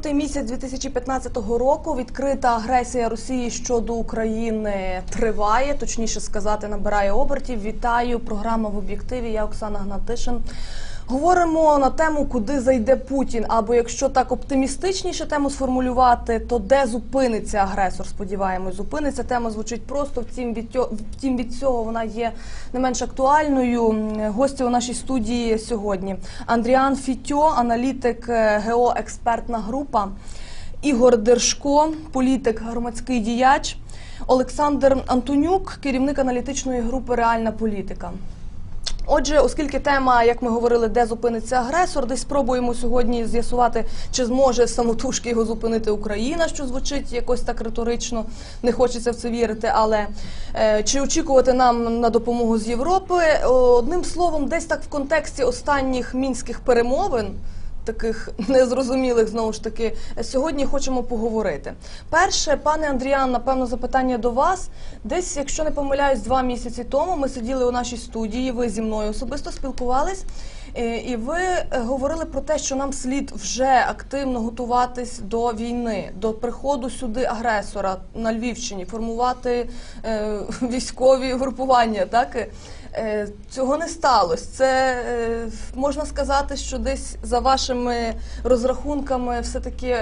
Лютий місяць 2015 року відкрита агресія Росії щодо України триває, точніше сказати, набирає обертів. Вітаю. Програма в об'єктиві. Я Оксана Гнатишин. Говоримо на тему, куди зайде Путін. Або якщо так оптимістичніше тему сформулювати, то де зупиниться агресор? Сподіваємось, зупиниться. Тема звучить просто. Втім, від тьо- втім від цього вона є не менш актуальною. Гості у нашій студії сьогодні Андріан Фітьо, аналітик е, ГЕО експертна група, Ігор Держко, політик, громадський діяч, Олександр Антонюк, керівник аналітичної групи Реальна політика. Отже, оскільки тема, як ми говорили, де зупиниться агресор, десь спробуємо сьогодні з'ясувати, чи зможе самотужки його зупинити Україна, що звучить якось так риторично, не хочеться в це вірити. Але е, чи очікувати нам на допомогу з Європи? Одним словом, десь так в контексті останніх мінських перемовин. Таких незрозумілих знову ж таки сьогодні хочемо поговорити. Перше, пане Андріан, напевно, запитання до вас. Десь, якщо не помиляюсь, два місяці тому ми сиділи у нашій студії. Ви зі мною особисто спілкувались, е, і ви е, говорили про те, що нам слід вже активно готуватись до війни, до приходу сюди агресора на Львівщині, формувати е, військові групування. Так цього не сталося. Це е, можна сказати, що десь за вашими розрахунками, все таки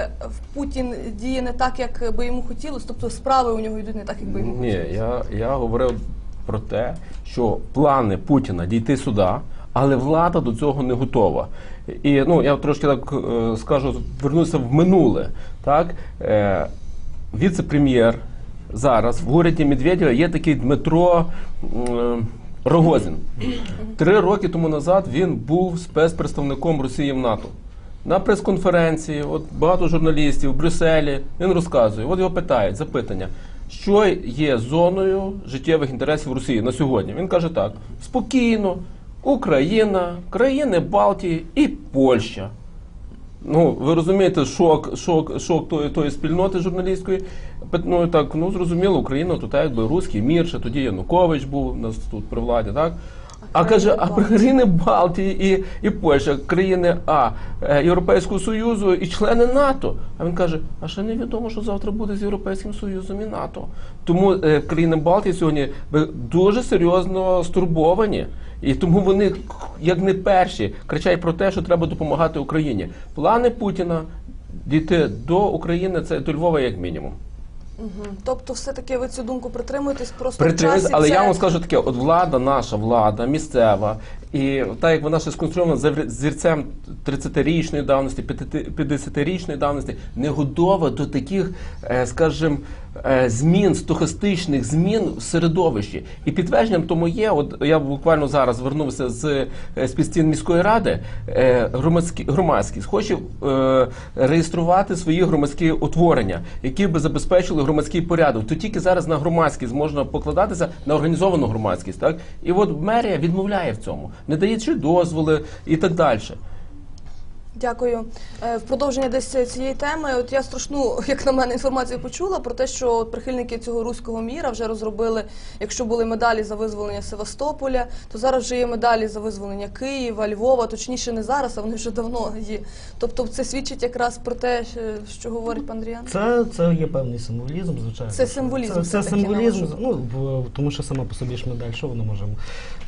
Путін діє не так, як би йому хотілося, тобто справи у нього йдуть не так, як би йому Ні, хотілося. я, я говорив про те, що плани Путіна дійти сюди, але влада до цього не готова. І ну я трошки так е, скажу, вернуся в минуле. Так е, віце-прем'єр зараз в уряді Медведєва є такий Дмитро. е, Рогозін. Три роки тому назад він був спецпредставником Росії в НАТО. На прес-конференції, от багато журналістів в Брюсселі, він розказує, от його питають запитання, що є зоною життєвих інтересів Росії на сьогодні. Він каже так: спокійно, Україна, країни Балтії і Польща. Ну, ви розумієте, шок, шок, шок тої, тої спільноти журналістської. Ну, так, ну, зрозуміло, Україна тут якби руський мір, ще тоді Янукович був у нас тут при владі, так? А каже, а країни країни Балтії і, і Польща, країни А е, Європейського Союзу і члени НАТО. А він каже: а ще невідомо, що завтра буде з Європейським Союзом і НАТО. Тому е, країни Балтії сьогодні дуже серйозно стурбовані. І тому вони, як не перші, кричать про те, що треба допомагати Україні. Плани Путіна дійти до України це до Львова як мінімум. Мгм. Тобто, все таки ви цю думку притримуєтесь просто в часі. але це... я вам скажу таке: от влада, наша влада, місцева, і так як вона ще сконструйована зірцем 30-річної давності, 50-річної давності, не готова до таких, е, скажімо, змін, стохастичних змін в середовищі. І підтвердженням тому є, от я буквально зараз звернувся з е, з під стін міської ради, е, громадські, громадськість хоче е, реєструвати свої громадські утворення, які би забезпечили громадський порядок. То тільки зараз на громадськість можна покладатися на організовану громадськість. Так? І от мерія відмовляє в цьому, не дає чи дозволи і так далі. Дякую. Е, В продовження десь цієї теми, от я страшну, як на мене, інформацію почула про те, що прихильники цього руського міра вже розробили, якщо були медалі за визволення Севастополя, то зараз вже є медалі за визволення Києва, Львова, точніше не зараз, а вони вже давно є. Тобто це свідчить якраз про те, що говорить пан Андріан. Це, це є певний символізм, звичайно. Це символізм Це, це символізм, ну, тому що сама по собі ж медаль, що вона може.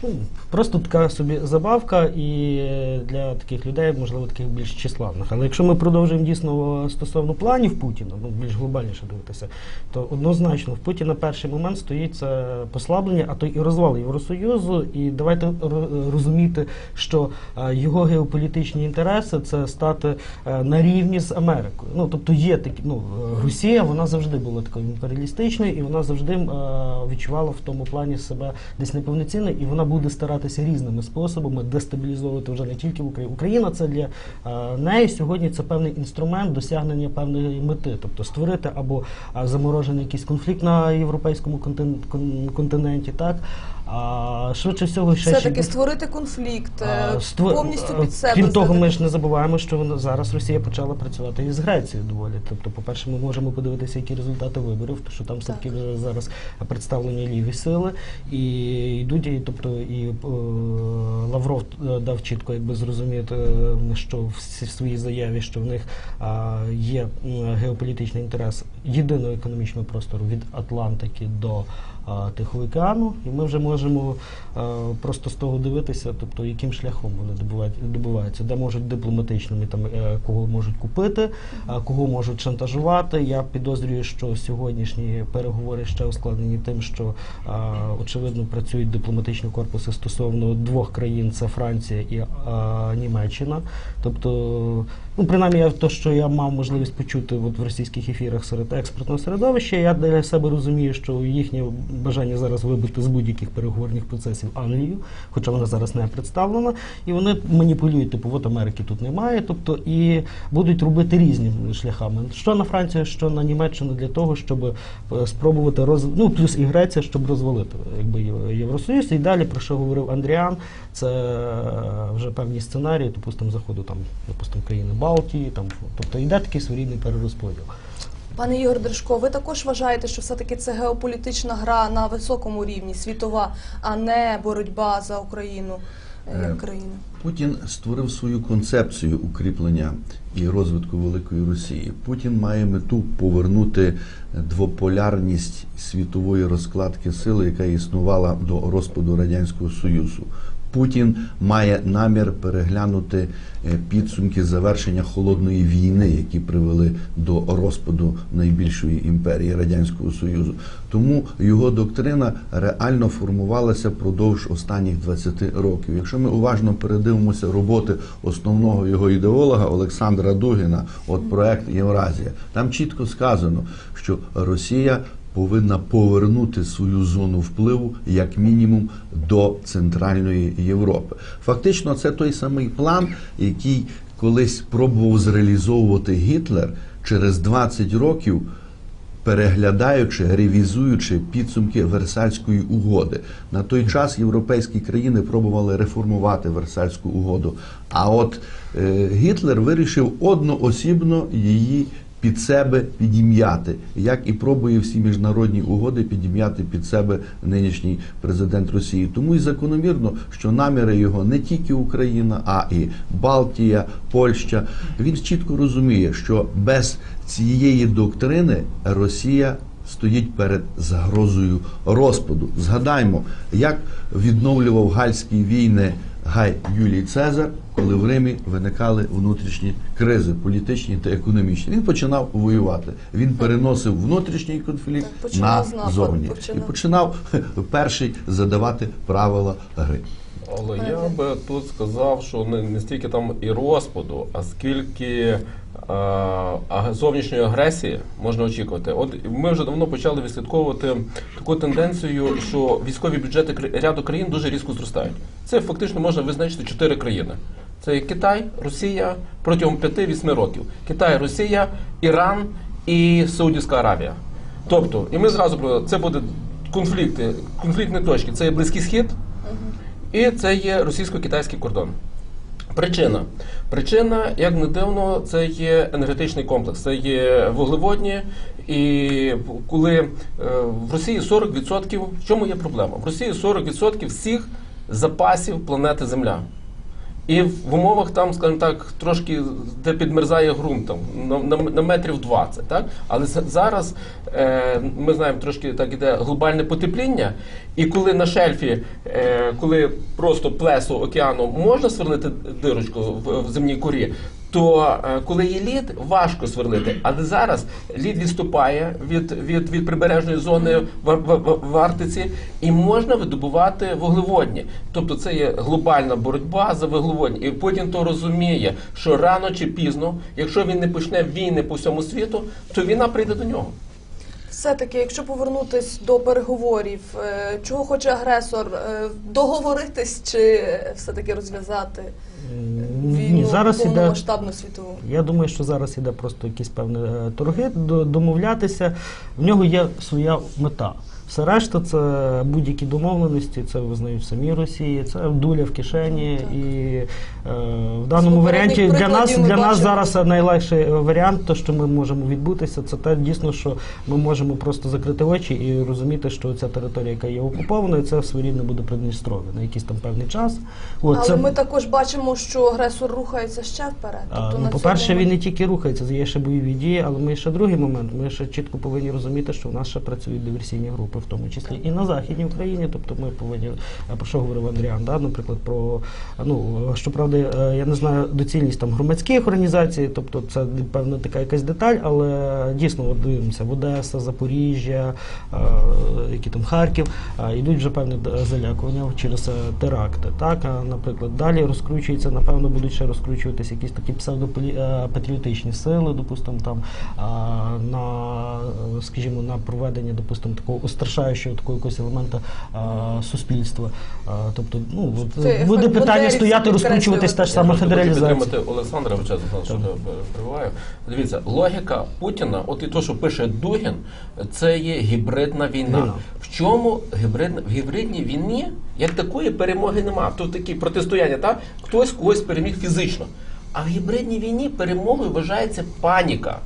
Ну, просто така собі забавка, і для таких людей, можливо, таких більш числавних. Але якщо ми продовжуємо дійсно стосовно планів Путіна, ну більш глобальніше дивитися, то однозначно в Путіна перший момент стоїть це послаблення, а то і розвал Євросоюзу. І давайте розуміти, що е, його геополітичні інтереси це стати е, на рівні з Америкою. Ну тобто є такі, ну е, Росія, вона завжди була такою імперіалістичною, і вона завжди е, відчувала в тому плані себе десь неповноцінною, і вона буде старатися різними способами дестабілізовувати вже не тільки Україну. Україна це для е, неї сьогодні це певний інструмент досягнення певної мети, тобто створити або е, заморожений якийсь конфлікт на європейському континенті, так А швидше всього, ще Все ще таки створити конфлікт, е, а, ство- повністю під себе. Крім того, ми ж не забуваємо, що вона- зараз Росія почала працювати із Грецією доволі. Тобто, по-перше, ми можемо подивитися, які результати виборів, тому що там все-таки вже зараз представлені ліві сили, і йдуть, і, тобто і е, Лавров е, дав чітко, якби зрозуміти, е, що в своїй заяві, що в них є геополітичний інтерес єдиного економічного простору від Атлантики до а, Тихого океану, і ми вже можемо просто з того дивитися, тобто яким шляхом вони добувають, добуваються, де можуть дипломатичними там е, кого можуть купити, кого можуть шантажувати. Я підозрюю, що сьогоднішні переговори ще ускладнені тим, що очевидно працюють дипломатичні корпуси стосовно двох країн: це Франція і Німеччина. Тобто, ну принаймні, я то, що я мав можливість почути от в російських ефірах серед експертного середовища, я для себе розумію, що їхнє бажання зараз вибити з будь-яких переговорних процесів Англію, хоча вона зараз не представлена, і вони маніпулюють, типу, от Америки тут немає, тобто і будуть робити різні шляхами. Що на Францію, що на Німеччину для того, щоб е, спробувати роз... ну плюс і Греція, щоб розвалити якби Євросоюз. І далі про що говорив Андріан, це е, вже певні сценарії, допустимо, заходу там, допустимо, країни Балтії, там, тобто йде такий своєрідний перерозподіл. Пане Ігор Держко, ви також вважаєте, що все-таки це геополітична гра на високому рівні, світова, а не боротьба за Україну е, Е, як країну? Путін створив свою концепцію укріплення і розвитку Великої Росії. Путін має мету повернути двополярність світової розкладки сили, яка існувала до розпаду радянського союзу. Путін має намір переглянути е, підсумки завершення холодної війни, які привели до розпаду найбільшої імперії радянського союзу. Тому його доктрина реально формувалася впродовж останніх 20 років. Якщо ми уважно передивимося роботи основного його ідеолога Олександра Дугіна, от проект Євразія, там чітко сказано, що Росія повинна повернути свою зону впливу як мінімум до Центральної Європи. Фактично, це той самий план, який колись пробував зреалізовувати Гітлер через 20 років переглядаючи, ревізуючи підсумки Версальської угоди. На той час європейські країни пробували реформувати Версальську угоду. А от е, Гітлер вирішив одноосібно її під себе підім'яти, як і пробує всі міжнародні угоди підім'яти під себе нинішній президент Росії. Тому і закономірно, що наміри його не тільки Україна, а і Балтія, Польща. Він чітко розуміє, що без цієї доктрини Росія стоїть перед загрозою розпаду. Згадаймо, як відновлював гальські війни Гай Юлій Цезар, коли в Римі виникали внутрішні кризи, політичні та економічні. Він починав воювати. Він переносив внутрішній конфлікт Так, на зовні починав. і починав перший задавати правила гри. Але я би тут сказав, що не, не стільки там і розпаду, а скільки е, а- зовнішньої агресії можна очікувати. От ми вже давно почали відслідковувати таку тенденцію, що військові бюджети ряду країн дуже різко зростають. Це фактично можна визначити чотири країни. Це Китай, Росія протягом 5-8 років. Китай, Росія, Іран і Саудівська Аравія. Тобто, і ми зразу про це буде конфлікти, конфліктні точки. Це є Близький Схід, і це є російсько-китайський кордон. Причина. Причина, як не дивно, це є енергетичний комплекс, це є вуглеводні. І коли е, в Росії 40%, в чому є проблема? В Росії 40% всіх запасів планети Земля. І в умовах там, скажімо так, трошки де підмерзає ґрунт там, на, на, на метрів 20, так? Але зараз е, ми знаємо, трошки так іде глобальне потепління, і коли на шельфі, е, коли просто плесо океану можна сверлити дирочку в, в земній корі, то е, коли є лід, важко сверлити. Але зараз лід відступає від, від, від прибережної зони в, в, в, в Арктиці і можна видобувати вуглеводні. Тобто це є глобальна боротьба за вуглеводні. І Путін то розуміє, що рано чи пізно, якщо він не почне війни по всьому світу, то війна прийде до нього. Все-таки, якщо повернутись до переговорів, е, чого хоче агресор? Е, Договоритись чи все-таки розв'язати Ні, війну зараз іде повномасштабну світову? Я думаю, що зараз іде просто якісь певні е, торги, домовлятися. В нього є своя мета. Все решта це будь-які домовленості, це визнають самі Росії, це дуля в кишені. Так. І е, в даному попередніх варіанті для нас для нас зараз найлегший варіант, то що ми можемо відбутися, це те дійсно, що ми можемо просто закрити очі і розуміти, що ця територія, яка є окупованою, це своєрідно буде Придністров'я на якийсь там певний час. От, Але це, ми також бачимо, що агресор рухається ще вперед. Тобто ну, по-перше, цьому він не тільки рухається, є ще бойові дії, але ми ще другий момент. Ми ще чітко повинні розуміти, що в нас ще працюють диверсійні групи, в тому числі і на західній Україні. Тобто ми повинні про що говорив Андріан, да? наприклад, про ну щоправда, е, я не знаю доцільність там громадських організацій, тобто це певна така якась деталь, але дійсно от дивимося в Одеса, Запоріжжя, е, які там Харків, е, йдуть вже певні залякування через е, теракти. Так, наприклад, далі розкручується, напевно, будуть ще розкручуватися якісь такі псевдопатріотичні сили, допустимо, там на, е, скажімо, на проведення, допустимо, такого устрашаючого такого якогось елемента а, суспільства. А, тобто, ну от, Це буде питання стояти, розкручуватись та ж хочу федералізація. підтримати Олександра Вичезна, що я прививаю. Дивіться, логіка Путіна, от і то, що пише Дугін, це є гібридна війна. Війна. В чому гібридна в гібридній війні як такої перемоги немає. Тут такі протистояння, так? Хтось когось переміг фізично. А в гібридній війні перемогою вважається паніка.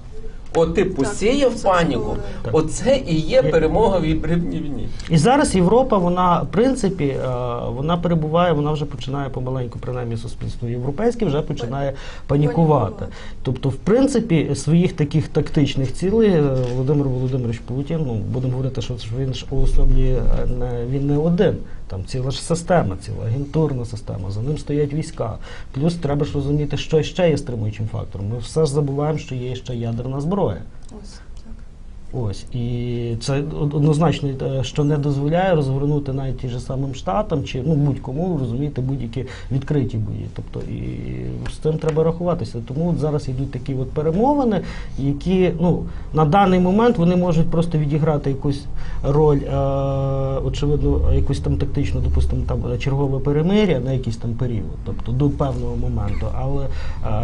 От ти посіяв паніку. Так. оце і є перемога в гібридній війні. І зараз Європа, вона в принципі, е, вона перебуває, вона вже починає помаленьку, принаймні суспільство європейське вже починає панікувати. Тобто, в принципі, своїх таких тактичних цілей е, Володимир Володимирович Путін, ну будемо говорити, що він ж уособлює е, не він не один. Там ціла ж система, ціла агентурна система, за ним стоять війська. Плюс треба ж розуміти, що ще є стримуючим фактором. Ми все ж забуваємо, що є ще ядерна зброя. Ось. Ось і це однозначно, е, що не дозволяє розгорнути навіть ті ж самим штатам чи ну будь-кому розуміти будь-які відкриті бої. Тобто і з цим треба рахуватися. Тому от зараз йдуть такі от перемовини, які ну на даний момент вони можуть просто відіграти якусь роль, е, очевидно, якусь там тактично, допустимо, там чергове перемиря на якийсь там період, тобто до певного моменту, але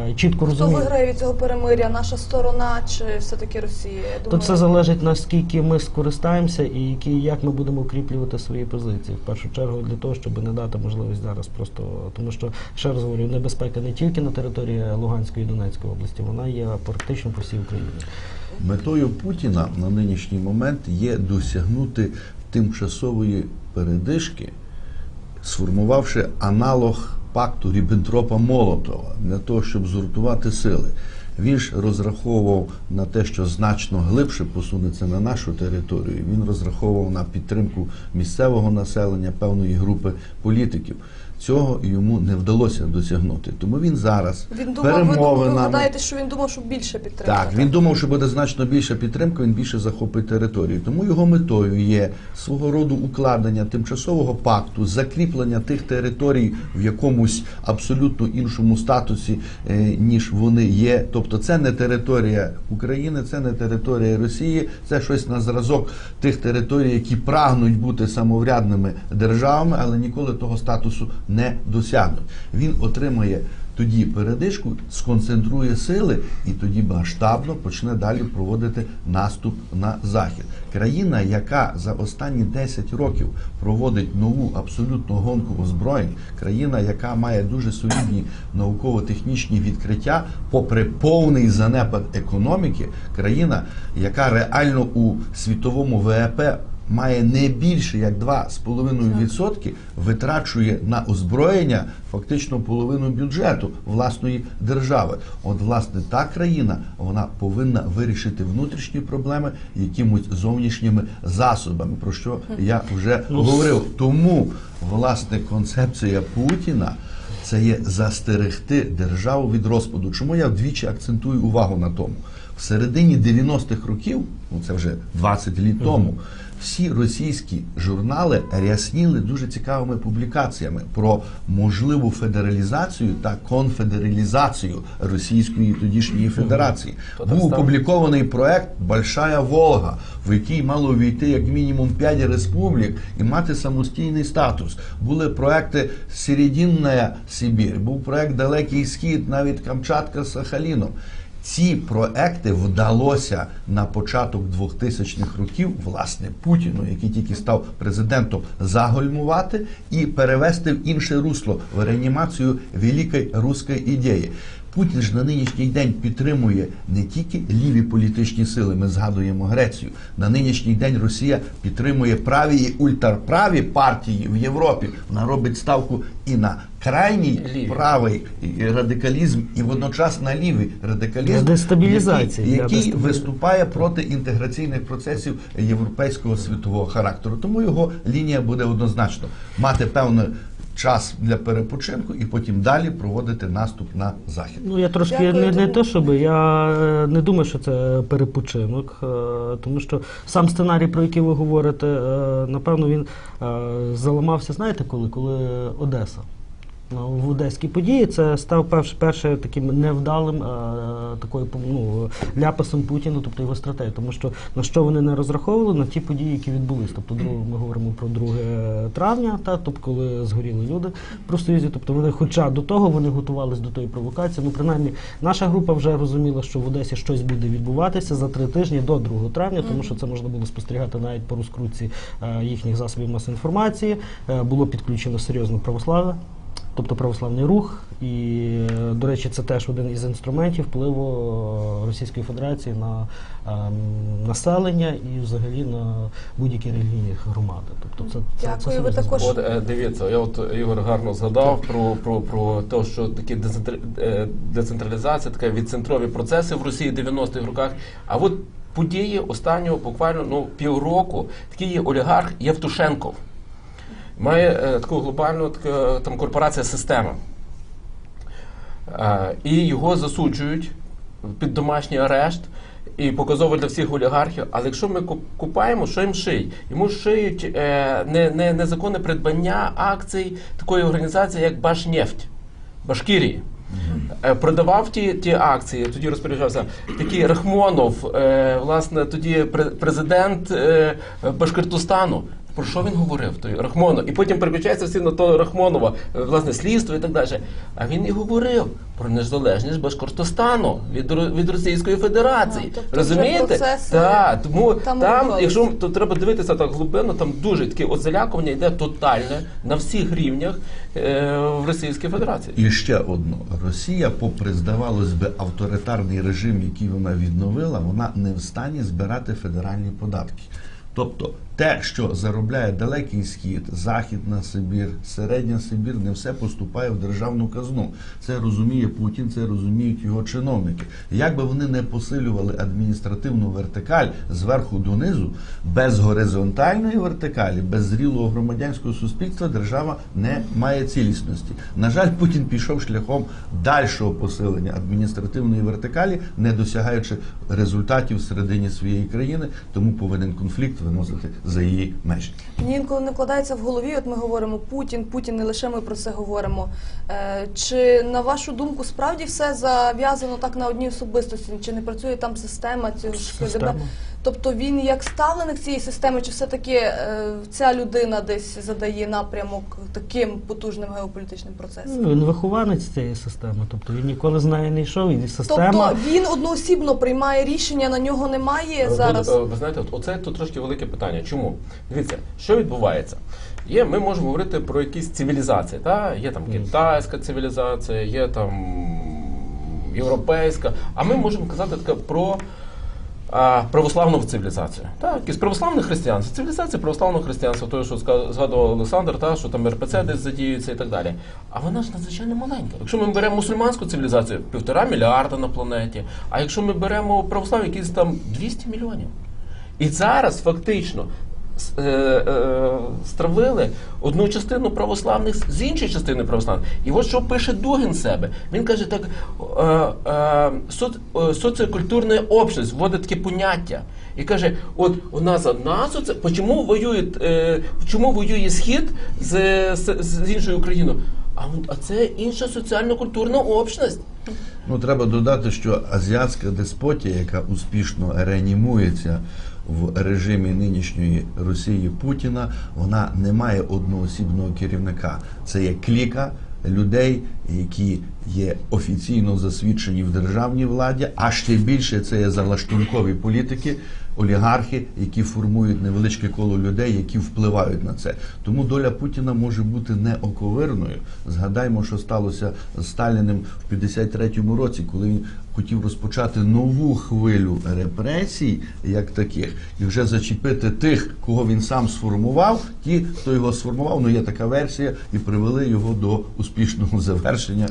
е, чітко Хто виграє від цього перемиря? Наша сторона чи все-таки Росія? Я То це залежить наскільки ми скористаємося і які, як ми будемо укріплювати свої позиції. В першу чергу для того, щоб не дати можливість зараз просто, тому що ще раз говорю, небезпека не тільки на території Луганської і Dонецької області, вона є практично по всій Україні. Метою Путіна на нинішній момент є досягнути тимчасової передишки, сформувавши аналог пакту Ріббентропа Молотова для того, щоб згуртувати сили. Він ж розраховував на те, що значно глибше посунеться на нашу територію. Він розраховував на підтримку місцевого населення, певної групи політиків. Цього йому не вдалося досягнути. Тому він зараз він думав, ви, ви гадаєте, що він думав, що більше підтримати. Так, він думав, що буде значно більша підтримка, він більше захопить територію. Тому його метою є свого роду укладення тимчасового пакту, закріплення тих територій в якомусь абсолютно іншому статусі, е, ніж вони є. Тобто, це не територія України, це не територія Росії, це щось на зразок тих територій, які прагнуть бути самоврядними державами, але ніколи того статусу не досягнуть. Він отримає тоді передишку, сконцентрує сили і тоді масштабно почне далі проводити наступ на захід. Країна, яка за останні 10 років проводить нову абсолютно гонку озброєнь, країна, яка має дуже солідні науково-технічні відкриття, попри повний занепад економіки, країна, яка реально у світовому ВВП має не більше як 2,5% витрачує на озброєння фактично половину бюджету власної держави. От власне та країна вона повинна вирішити внутрішні проблеми якимось зовнішніми засобами, про що я вже Ну, говорив. Тому власне концепція Путіна. Це є застерегти державу від розпаду. Чому я вдвічі акцентую увагу на тому? В середині 90-х років, ну це вже 20 літ тому, всі російські журнали рясніли дуже цікавими публікаціями про можливу федералізацію та конфедералізацію Російської тодішньої федерації. Був опублікований проект Большая Волга, в який мало увійти як мінімум 5 республік і мати самостійний статус. Були проекти Серединна Сибір, був проект Далекий Схід, навіть Камчатка з Сахаліном. Ці проекти вдалося на початок 2000-х років власне Путіну, який тільки став президентом, загальмувати і перевести в інше русло в реанімацію великої руської ідеї. Путін ж на нинішній день підтримує не тільки ліві політичні сили. Ми згадуємо Грецію. На нинішній день Росія підтримує праві і ультраправі партії в Європі. Вона робить ставку і на крайній Ліві. правий радикалізм, і водночас на лівий радикалізм, дестабілізації, який, який виступає проти інтеграційних процесів європейського світового характеру. Тому його лінія буде однозначно мати певний час для перепочинку і потім далі проводити наступ на захід. Ну я трошки Дякую, не, не те, то, щоб я е, не думаю, що це перепочинок, е, тому що сам сценарій, про який ви говорите, е, напевно, він заламався. Знаєте, коли? Коли Одеса. Ну, в одеській події це став перш, перше таким невдалим е, такою ну, ляпасом Путіна, тобто його стратегії. Тому що на що вони не розраховували на ті події, які відбулись. Тобто, ми говоримо про 2 травня, та тобто коли згоріли люди в Профсоюзі. Тобто вони, хоча до того вони готувалися до тої провокації. Ну, принаймні, наша група вже розуміла, що в Одесі щось буде відбуватися за три тижні до 2 травня, тому що це можна було спостерігати навіть по розкрутці е, їхніх засобів масової інформації. Е, було підключено серйозно православ'я. Тобто православний рух, і е, до речі, це теж один із інструментів впливу е, Російської Федерації на ем, населення і взагалі на будь-які релігійні громади. Тобто це, це, Дякую, це ви також- От е, дивіться, я от Ігор гарно згадав про, про, про те, що такі децентр- е, децентралізація, такі відцентрові процеси в Росії 90-х роках. А от події останнього буквально ну, півроку, такий є олігарх Євтушенков. Має е, таку глобальну така, там корпорація система. Е, і його засуджують під домашній арешт. І показово для всіх олігархів. Але якщо ми купаємо, що їм шиють? Йому шиють е, не, не, незаконне придбання акцій такої організації, як Башнефть, Башкірії. Е, Продавав ті, ті акції, тоді розпоряджався такий Рахмонов, е, власне, тоді президент е, Башкортостану. Про що він говорив, той Рахмонов? І потім переключається всі на того Рахмонова, е, власне, слідство і так далі. А він і говорив про незалежність Башкортостану від, від Російської Федерації. А, тобто Розумієте? Так, тому там там, якщо то треба дивитися так глибинно, там дуже таке от залякування йде тотальне на всіх рівнях е, в Російській Федерації. І ще одно: Росія, попри здавалось би, авторитарний режим, який вона відновила, вона не в стані збирати федеральні податки. Тобто те, що заробляє далекий схід, Західна Сибір, Середня Сибір, не все поступає в державну казну. Це розуміє Путін, це розуміють його чиновники. Як би вони не посилювали адміністративну вертикаль зверху донизу, без горизонтальної вертикалі, без зрілого громадянського суспільства держава не має цілісності. На жаль, Путін пішов шляхом дальшого посилення адміністративної вертикалі, не досягаючи результатів всередині своєї країни, тому повинен конфлікт виносити за її межі. Мені інколи не вкладається в голові, от ми говоримо Путін, Путін, не лише ми про це говоримо. Е, чи на вашу думку справді все зав'язано так на одній особистості? Чи не працює там система цього ж Система. Тобто він як ставленик цієї системи, чи все-таки е, ця людина десь задає напрямок таким потужним геополітичним процесам? Ну, Він вихованець цієї системи, тобто він ніколи з нею не йшов, і система. Тобто він одноосібно приймає рішення, на нього немає Ви- зараз. Ви, ви знаєте, от оце тут трошки велике питання. Чому? Дивіться, що відбувається? Є, ми можемо говорити про якісь цивілізації. Та? Є там китайська цивілізація, є там європейська. А ми можемо казати таке про православну цивілізацію. Так, якісь православних християн. Цивілізація православного християнства, то, що згадував Олександр, та, що там РПЦ десь задіюється і так далі. А вона ж надзвичайно маленька. Якщо ми беремо мусульманську цивілізацію, півтора мільярда на планеті. А якщо ми беремо православ'я, якісь там 200 мільйонів. І зараз фактично стравили одну частину православних з- іншої частини православних. І от що пише Дугін себе. Він каже так: е, е, соц, е, соціокультурна общність вводить таке поняття. І каже: от у нас одна соці... Чому воює, е, чому воює Схід з, з, з іншою Україною? А, а це інша соціально-культурна общність. Ну, треба додати, що азіатська деспотія, яка успішно реанімується в режимі нинішньої Росії Путіна, вона не має одноосібного керівника. Це є кліка людей, які є офіційно засвідчені в державній владі, а ще більше це є залаштункові політики, олігархи, які формують невеличке коло людей, які впливають на це. Тому доля Путіна може бути неоковирною. Згадаймо, що сталося з Сталіним в 53-му році, коли він хотів розпочати нову хвилю репресій, як таких, і вже зачепити тих, кого він сам сформував. Ті, хто його сформував, ну є така версія, і привели його до успішного завершення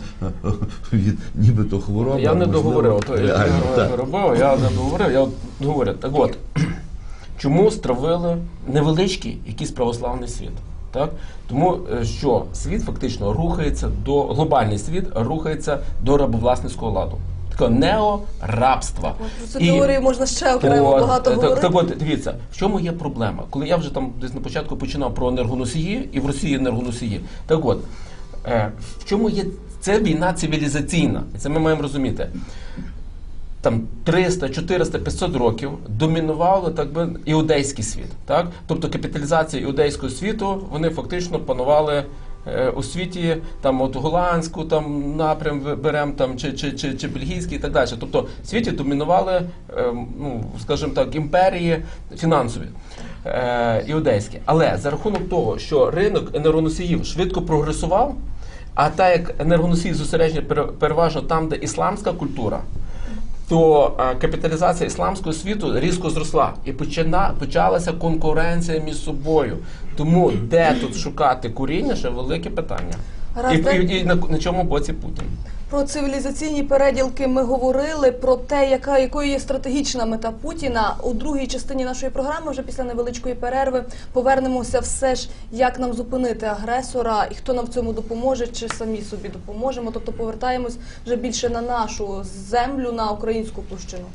від нібито хвороби. Я не договорив, то я не робив, я не договорив, я от говорю. Так от, чому стравили невеличкий якийсь православний світ? Так? Тому е, що світ фактично рухається до глобальний світ рухається до рабовласницького ладу. Такого неорабства. Про цю теорію можна ще окремо От, багато так, говорити. так от, дивіться, в чому є проблема? Коли я вже там десь на початку починав про енергоносії, і в Росії енергоносії. Так от, е, в чому є це війна цивілізаційна? І це ми маємо розуміти. Там 300, 400, 500 років домінували так би іудейський світ. Так? Тобто капіталізація іудейського світу, вони фактично панували е, у світі, там от голландську там напрям ви- берем там чи, чи, чи, чи бельгійський і так далі. Тобто в світі домінували, е, ну скажімо так, імперії фінансові. Е, іудейські. Але за рахунок того, що ринок енергоносіїв швидко прогресував, а так як енергоносії зосереджені пере- переважно там, де ісламська культура, то е, капіталізація ісламського світу різко зросла і почина, почалася конкуренція між собою. Тому де тут шукати куріння ще велике питання. Раз, І, і, і на, на чому боці Путін? Про цивілізаційні переділки ми говорили про те, яка якою є стратегічна мета Путіна. У другій частині нашої програми, вже після невеличкої перерви, повернемося все ж, як нам зупинити агресора і хто нам в цьому допоможе, чи самі собі допоможемо. Тобто повертаємось вже більше на нашу землю, на українську площину.